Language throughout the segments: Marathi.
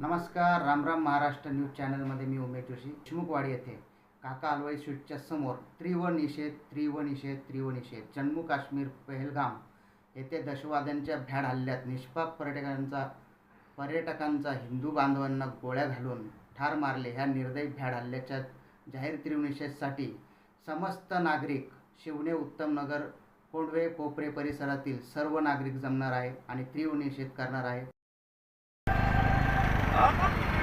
नमस्कार रामराम महाराष्ट्र न्यूज चॅनलमध्ये मी उमेश जोशी चिमुकवाडी येथे. काका अलवाई स्वीटच्या समोर त्रिव निषेध त्रिव निषेध त्रिव निषेध जम्मू काश्मीर पहलगाम येथे दहशतवाद्यांच्या भ्याड हल्ल्यात निष्पाप पर्यटकांचा पर्यटकांचा हिंदू बांधवांना गोळ्या घालून ठार मारले. ह्या निर्दयी भ्याड हल्ल्याच्या जाहीर त्रिवनिषेधसाठी समस्त नागरिक शिवणे उत्तमनगर कोंडवे कोपरे परिसरातील सर्व नागरिक जमणार आहे आणि तीव्र निषेध करणार आहे. Uh-huh.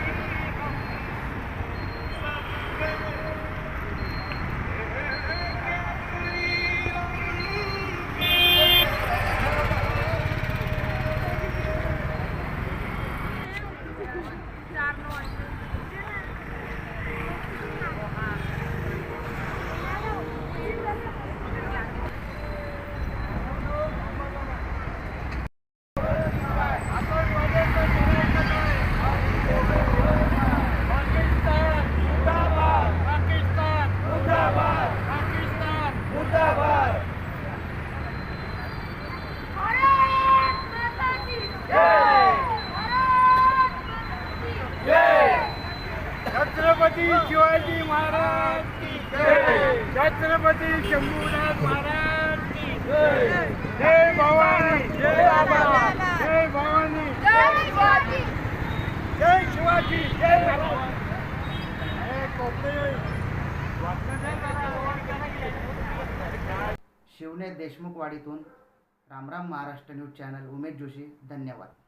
छत्रपती शिवाजी महाराज की जय. छत्रपती शंभूनाथ महाराज की जय. जय भवानी जय बाबा जय भवानी. जय शिवाजी. जय हे शिवने देशमुखवाडीतून रामराम महाराष्ट्र न्यूज चॅनल उमेश जोशी धन्यवाद.